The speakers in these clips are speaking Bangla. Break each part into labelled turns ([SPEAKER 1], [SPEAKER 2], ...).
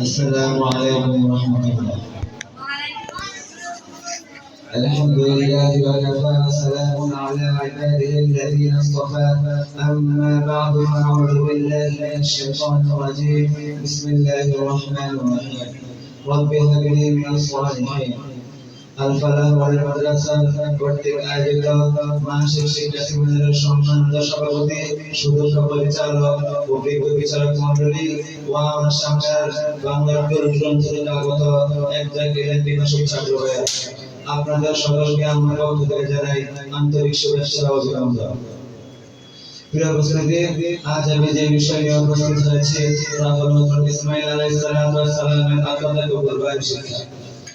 [SPEAKER 1] السلام عليكم ورحمة الله. الحمد لله وكفى وسلام على عباده الذين اصطفى. أما بعد فأعوذ بالله من الشيطان الرجيم. بسم الله الرحمن الرحيم. رب هب لي من الصالحين. আলফালাহ ওয়াল মাদ্রাসা কর্তৃক আয়োজিত মানসিক শিক্ষা সেমিনারের সম্মানিত সভাপতি সুদক্ষ আপনাদের সকলকে আমার পক্ষ থেকে জানাই আন্তরিক শুভেচ্ছা আজ আমি যে বিষয় নিয়ে উপস্থিত হয়েছি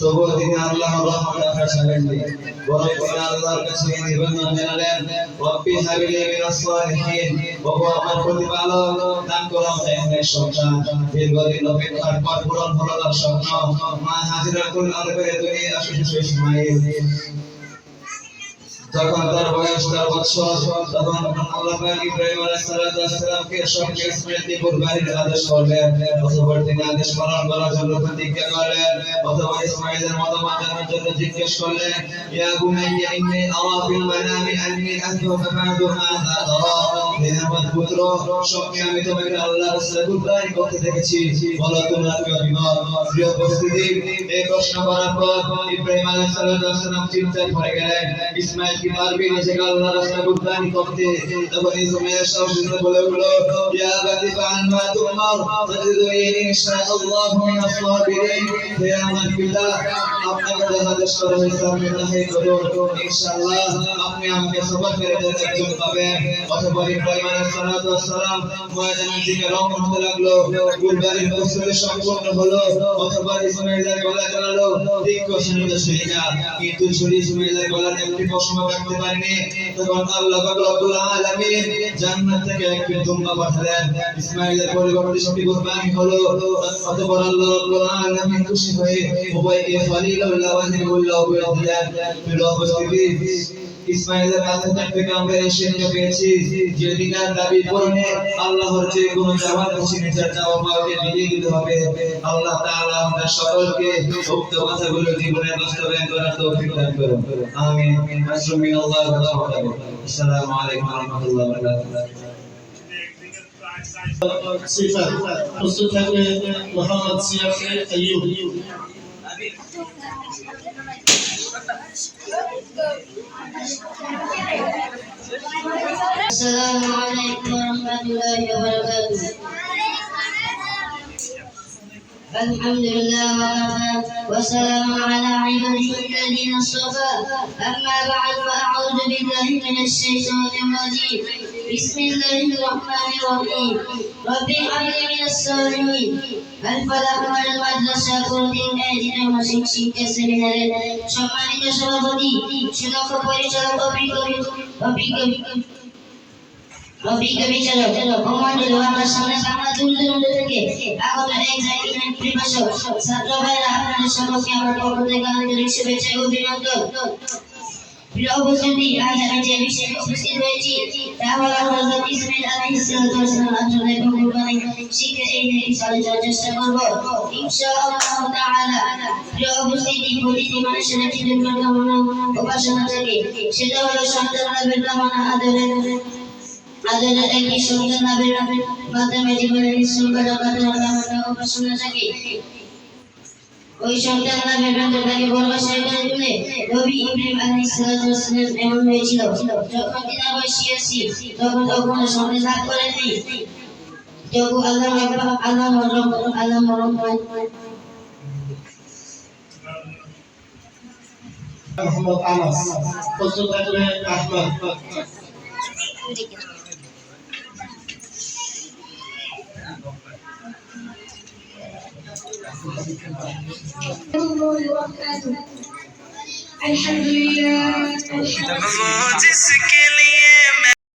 [SPEAKER 1] তবুও তিনি আল্লাহর রহমত আশা ছাড়েননি বরং তিনি আল্লাহর কাছে নিবেদন জানালেন, রব্বি হাবিলি মিনাস সালিহিন ওগো আমার প্রতিপালক, দান করো আমাকে সন্তান। দীর্ঘদিন অপেক্ষার পর পূরণ হলো তার স্বপ্ন। মা হাজিরা করলেন আলবের দুনিয়া আসিস ইসমাইল। যখন তার বয়স চার বছর তখন আল্লাহ ইব্রাহিম আলাইহিস সালাতু ওয়াস সঙ্গে ইসমাইলকে কুরবানির আদেশ করলেন অতঃপর তিনি আদেশ পালন করার জন্য প্রতিজ্ঞা করলেন, অথবা ইসমাইলের মতামত জানার জন্য জিজ্ঞেস করলেন, ইয়া বুনাইয়া, ইন্নী আরা ফিল মানামি আন্নী আযবাহুকা ফা'দুর মাযা তারা, হে আমার পুত্র স্বপ্নে আমি তোমাকে আল্লাহর রাস্তায় কুরবানি করতে দেখেছি। বলো তোমরা কি অভিমত? প্রিয় উপস্থিতি, এই প্রশ্ন করার পর ইব্রাহিম আলাইহিস সালাতু ওয়াস চিন্তায় পড়ে গেলেন। ইসমাইল কি পারবে নিজেকে আল্লাহর রাস্তায় কুরবানি করতে তখন ইসমাইল সাহসিত বলে উঠল ইয়া বাতি ফাআল মা তুমার তাজিদুনি ইনশাআল্লাহ মিনাস সাবিরিন হে আমার পিতা আপনাকে যা আদেশ করা হয়েছে আপনি তাই করুন ইনশাআল্লাহ আপনি আমাকে সবরের একজন পাবেন অথবা ইব্রাহিম আলাইহিস সালাতু ওয়াস সালাম ময়দানের দিকে রওনা হতে লাগল কুরবানির প্রস্তুতি সম্পূর্ণ হলো অথবা ইসমাইলের গলা চালালো ঠিক শুনিতে শুনি না কিন্তু ছুরি ইসমাইলের গলার একটি পশম রাখতে পারেনি। তখন আল্লাহ রব্বুল আলামিন জান্নাত থেকে একটি দুম্বা পাঠালেন। ইসমাইলের পরিবর্তে সেটি কুরবানি হলো। অতঃপর আল্লাহ রব্বুল আলামিন খুশি হয়ে উভয়কে খলিলুল্লাহ ওয়া জিবুল্লাহ করে দিলেন। প্রিয় উপস্থিতি ইসমাইলের কাছে থাকতে আমরা এসে নিয়ে পেয়েছি। যে দিনার দাবি পূরণে আল্লাহর যে কোনো চাওয়ার খুশি নিজের চাওয়া পাওয়াকে মিলিয়ে দিতে হবে, আল্লাহ তাআলা আমরা সকলকে উক্ত কথাগুলো জীবনে বাস্তবায়ন করার তৌফিক দান করুন। আমিন। আসমিন আল্লাহ আসসালামু আলাইকুম ওয়া রাহমাতুল্লাহি ওয়া বারাকাতুহু।
[SPEAKER 2] মোহাম্মদ
[SPEAKER 3] السلام عليكم ورحمة الله وبركاته الحمد لله وكفى وسلام على عباده الذين اصطفى أما بعد فأعوذ بالله من الشيطان الرجيم بسم الله الرحمن الرحيم رب هب لي من الصالحين الفلاح والمدرسة কর্তৃক আয়োজিত মাসিক শিক্ষা সেমিনারের সম্মানিত সভাপতি সুদক্ষ পরিচালক অভিজ্ঞ অভিজ্ঞ অভিজ্ঞ বিচারক কমান্ডার আমার সামনে বাংলা দূর দূরান্ত থেকে আগত এক জায়গায় প্রভাষক ছাত্র ভাইরা আপনাদের সম্মুখে আমার পক্ষ থেকে আন্তরিক শুভেচ্ছা ও অভিনন্দন প্রিয় উপস্থিতি আজ আমি যে বিষয়ে উপস্থিত হয়েছি তা হল হযরত ইসমাইল আলাইহিস সালাম আচরণ এবং শিখে এই নিয়ে কিছু চেষ্টা করব ইনশাআল্লাহ তাআলা প্রিয় উপস্থিতি প্রতিটি মানুষের একটি দুর্গম উপাসনা থাকে সেটা হলো সন্তান লাভের কামনা আদরের আদরের একটি সন্তান লাভের মাধ্যমে জীবনের নিঃসঙ্গতা উপাসনা থাকে। ওই সন্তান লাভের ব্যাপারে তাকে বনবাসের জন্য নবী ইব্রাহিম ওয়াস সালাম এমন হয়েছিল, যখন তিনি বসিয়েছি তখন তো কোনো সন্তান লাভ করেননি। তবু আল্লাহ আল্লাহ মরম আল্লাহ মরম
[SPEAKER 2] মোহাম্মদ আনাস প্রস্তুত আহমদ।
[SPEAKER 4] Vou
[SPEAKER 5] dizer que